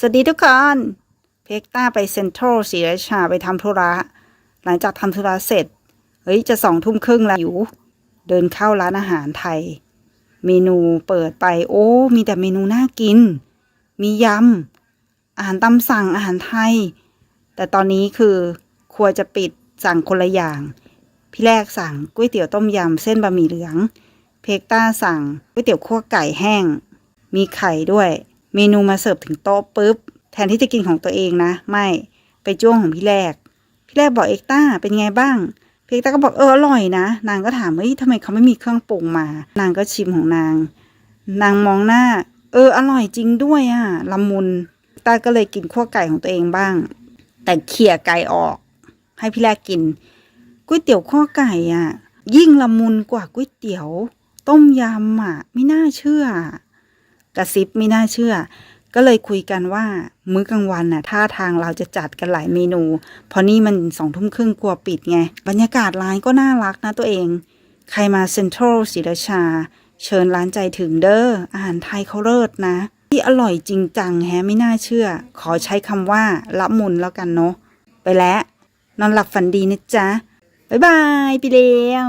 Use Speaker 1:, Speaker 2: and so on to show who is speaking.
Speaker 1: สวัสดีทุกคน เพกต้าไปเซ็นทรัลศรีราชาไปทำธุระ หลังจากทำธุระเสร็จ เฮ้ย จะสองทุ่มครึ่งแล้วอยู่ เดินเข้าร้านอาหารไทย เมนูเปิดไป โอ้ มีแต่เมนูน่ากิน มียำ อาหารตามสั่งอาหารไทย แต่ตอนนี้คือครัวจะปิดสั่งคนละอย่าง พี่แรกสั่งก๋วยเตี๋ยวต้มยำเส้นบะหมี่เหลือง เพกต้าสั่งก๋วยเตี๋ยวคั่วไก่แห้ง มีไข่ด้วย เมนูมาเสิร์ฟถึงโต๊ะปุ๊บ แทนที่จะกินของตัวเองนะ ไม่ไปจ้วงของพี่แรก พี่แรกบอกเอกต้าเป็นไงบ้างพี่เอกต้าก็บอกเอออร่อยนะ นางก็ถามเฮ้ยทำไมเขาไม่มีเครื่องปรุงมา นางก็ชิมของนาง นางมองหน้า เอออร่อยจริงด้วยอะ่ะละมุนต้าก็เลยกินขั้วไก่ของตัวเองบ้าง แต่เขี่ยไก่ออก ให้พี่แรกกินก๋วยเตี๋ยวข้อไก่อะ ยิ่งละมุนกว่าก๋วยเตี๋ยว ต้มยำอะไม่น่าเชื่อ กระซิบไม่น่าเชื่อ ก็เลยคุยกันว่า มื้อกลางวันน่ะท่าทางเราจะจัดกันหลายเมนู เพราะนี่มันสองทุ่มครึ่งกลัวปิดไง บรรยากาศร้านก็น่ารักนะตัวเอง ใครมาเซ็นทรัลศรีราชา เชิญร้านใจถึงเด้ออาหารไทยเขาเลิศนะ ที่อร่อยจริงจังแฮะไม่น่าเชื่อ ขอใช้คำว่าละมุนแล้วกันเนาะไปแล้วนอนหลับฝันดีนะจ๊ะบ๊ายบายไปแล้ว